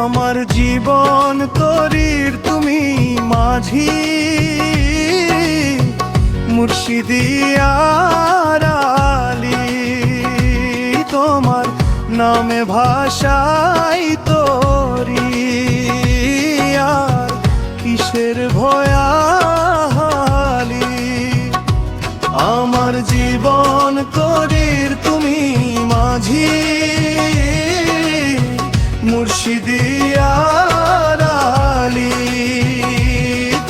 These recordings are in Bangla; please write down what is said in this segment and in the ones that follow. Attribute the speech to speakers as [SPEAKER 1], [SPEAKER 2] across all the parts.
[SPEAKER 1] আমার জীবন তরির তুমি মাঝি। মুর্শিদিয়ার আলী তোমার নামে ভাষাই তোরি।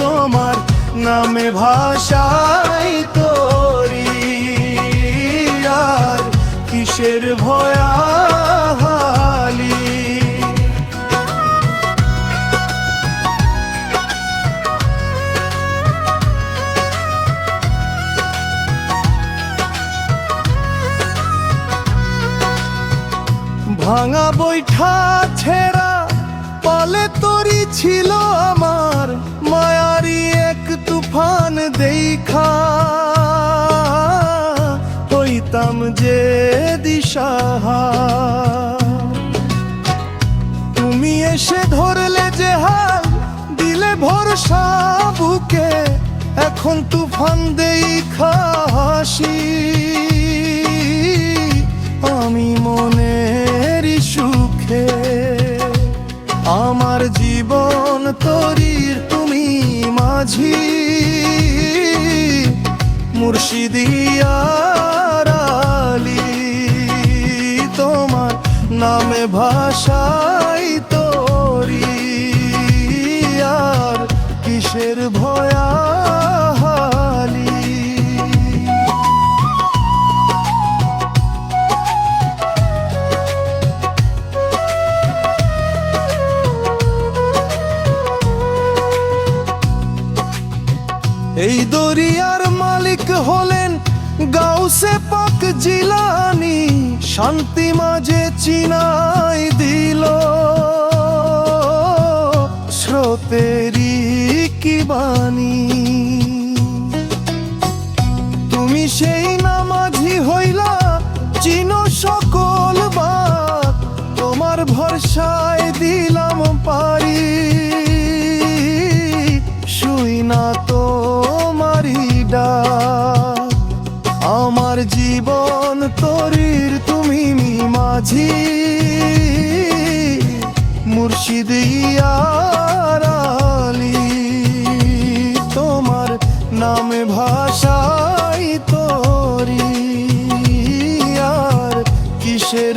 [SPEAKER 1] তোমার নামে তোরি। কিসের ভাঙা বৈঠা ছেঁড়া পালে তরি ছিল আমার, মায়ারি এক তুফান দেখা। হইতাম যে দিশাহা তুমি এসে ধরলে যে হাল, দিলে ভরসা বুকে, এখন তুফান দেই নামে ভাষাই তোরি। আর কিসের ভয়ালি এই দরিয়ার মালিক হলেন গাউসে পাক জিলানি, শান্তি মাঝে চিনাই দিল। স্রোতেরি কি বাণী? তুমি সেই নামাজি হইলা, চিনো সকল বাত তোমার ভরসায় দিলাম পারি। শুই না তোমারি ডাক। আমার জীবন তরির তুমি মাঝি। মুর্শিদ ইয়ারালি তোমার নাম ভাষাই তোরি। আর কিসের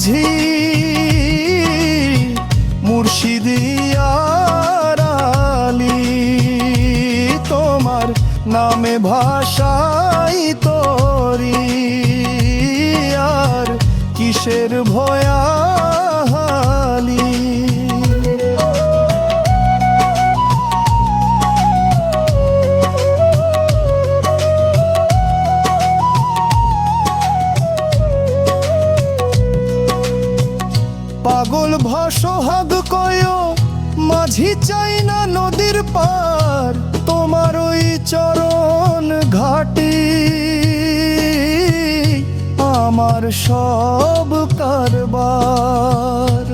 [SPEAKER 1] মাঝি মুর্শিদিয়ারালি তোমার নামে ভাষাই তোরি। আর কিসের ভয়ালি পাগল ভাসহাগ কয়, মাঝি চাই না নদীর পার, তোমার ওই চরণ ঘাটি। আমার সব কারবার।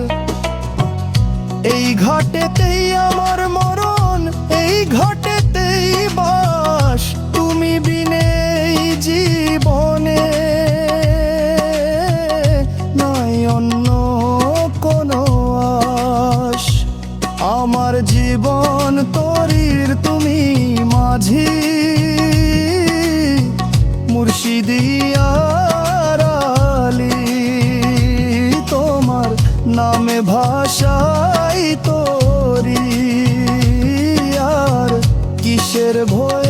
[SPEAKER 1] এই ঘাটেতেই আমার মরণ, এই ঘাটেতেই মুর্শিদিয়ার আলী তোমার নামে ভাষাই তোরি আর কিসের ভয়?